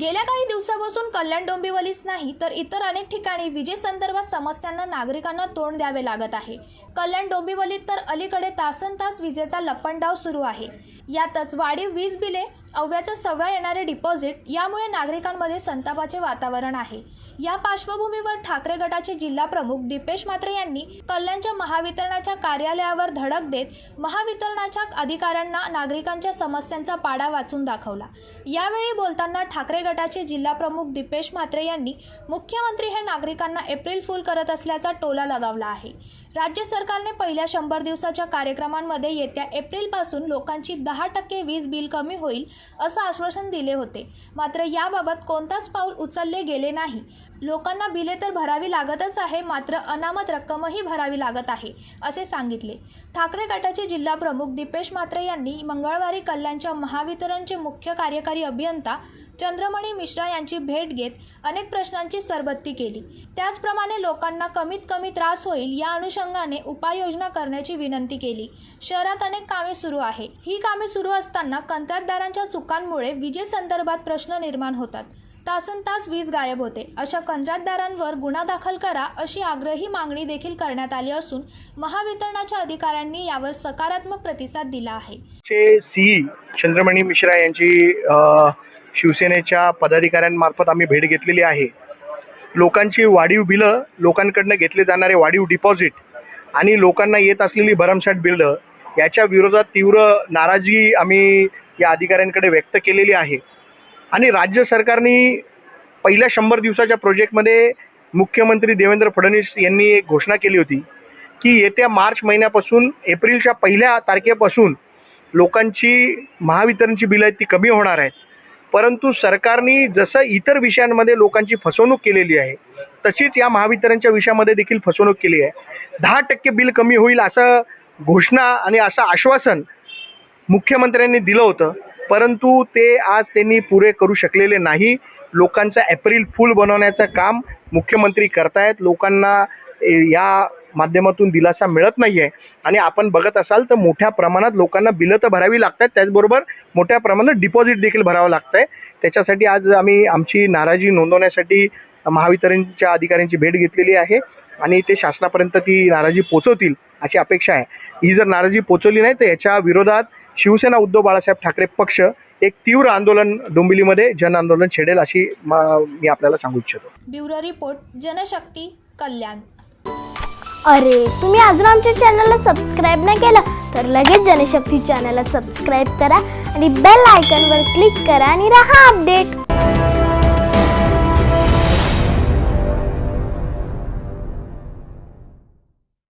गेल्या काही दिवसापासून कल्याण डोंबिवलीच नाही तर इतर अनेक ठिकाणी विजेसंदर्भात समस्यांना नागरिकांना तोंड द्यावे लागत आहे. कल्याण डोंबिवलीत तर अलीकडे तासन तास विजेचा लपंडाव सुरू आहे. यातच वाढीव वीज बिले अव्याच्या सव्या येणारे डिपॉझिट यामुळे नागरिकांमध्ये संतापाचे वातावरण आहे. या पार्श्वभूमीवर ठाकरे गटाचे जिल्हा प्रमुख दीपेश मात्रे यांनी कल्याणच्या महावितरणाच्या कार्यालयावर धडक देत महावितरणाच्या अधिकाऱ्यांना नागरिकांच्या समस्यांचा पाडा वाचून दाखवला. यावेळी बोलताना ठाकरे गटाचे जिल्हा प्रमुख दीपेश म्हात्रे यांनी मुख्यमंत्री हे नागरिकांना एप्रिल फुल करत असल्याचा टोला लगावला आहे. राज्य सरकारने पहिल्या शंभर दिवसाच्या कार्यक्रमांमध्ये येत्या एप्रिलपासून लोकांची दहा टक्के वीज बिल कमी होईल असं आश्वासन दिले होते. मात्र याबाबत कोणताच पाऊल उचलले गेले नाही. लोकांना बिले तर भरावी लागतच आहे मात्र अनामत रक्कमही भरावी लागत आहे असे सांगितले. ठाकरे गटाचे जिल्हा प्रमुख दीपेश म्हात्रे यांनी मंगळवारी कल्याणच्या महावितरणचे मुख्य कार्यकारी अभियंता चंद्रमणी मिश्रा यांची भेट घेत अनेक प्रश्नांची सरबत्ती केली. त्याचप्रमाणे लोकांना कमीत कमी त्रास होईल या अनुषंगाने उपाययोजना करण्याची विनंती केली. शहरात अनेक कामे सुरू आहे. ही कामे सुरू असताना कंत्राटदारांच्या चुकांमुळे विजेसंदर्भात प्रश्न निर्माण होतात. तासन तास वीज गायब होते. अशा कंत्राटदारांवर गुन्हा दाखल करा अशी आग्रही मागणी देखील करण्यात आली असून महावितरणाच्या अधिकाऱ्यांनी यावर सकारात्मक प्रतिसाद दिला आहे. चंद्रमणी मिश्रा यांची शिवसेनेच्या पदाधिकाऱ्यांमार्फत आम्ही भेट घेतलेली आहे. लोकांची वाढीव बिलं लोकांकडनं घेतले जाणारे वाढीव डिपॉझिट आणि लोकांना येत असलेली भरमसाठ बिलं याच्या विरोधात तीव्र नाराजी आम्ही या अधिकाऱ्यांकडे व्यक्त केलेली आहे. आणि राज्य सरकारने पहिल्या शंभर दिवसाच्या प्रोजेक्टमध्ये मुख्यमंत्री देवेंद्र फडणवीस यांनी एक घोषणा केली होती की येत्या मार्च महिन्यापासून एप्रिलच्या पहिल्या तारखेपासून लोकांची महावितरणची बिलं आहेत ती कमी होणार आहेत. परंतु सरकारने जसं इतर विषयांमध्ये लोकांची फसवणूक केलेली आहे तशीच या महावितरणच्या विषयामध्ये देखील फसवणूक केली आहे. दहा टक्के बिल कमी होईल असं घोषणा आणि असं आश्वासन मुख्यमंत्र्यांनी दिलं होतं परंतु ते आज त्यांनी पुरे करू शकलेले नाही. लोकांचा एप्रिल फुल बनवण्याचं काम मुख्यमंत्री करतायत. लोकांना ए, या माध्यमातून दिलासा मिळत नाही आहे आणि आपण बघत असाल तर मोठ्या प्रमाणात लोकांना बिलं तर भरावी लागतात. त्याचबरोबर मोठ्या प्रमाणात डिपॉझिट देखील भरावं लागतं आहे त्याच्यासाठी आज आम्ही आमची नाराजी नोंदवण्यासाठी महावितरणच्या अधिकाऱ्यांची भेट घेतलेली आहे. आणि ते शासनापर्यंत ती नाराजी पोचवतील अशी अपेक्षा आहे. ही जर नाराजी पोचवली नाही तर याच्या विरोधात शिवसेना उद्धव बाळासाहेब ठाकरे पक्ष एक तीव्र आंदोलन डोंबिवलीमध्ये जन आंदोलन छेडेल अशी मी आपल्याला सांगू इच्छितो. Bureau report Janshakti Kalyan. अरे तुम्ही अजून आमच्या चॅनलला सबस्क्राईब नाही केलं तर लगेच जनशक्ती चॅनलला सबस्क्राईब करा आणि बेल आयकॉनवर क्लिक करा आणि राहा अपडेट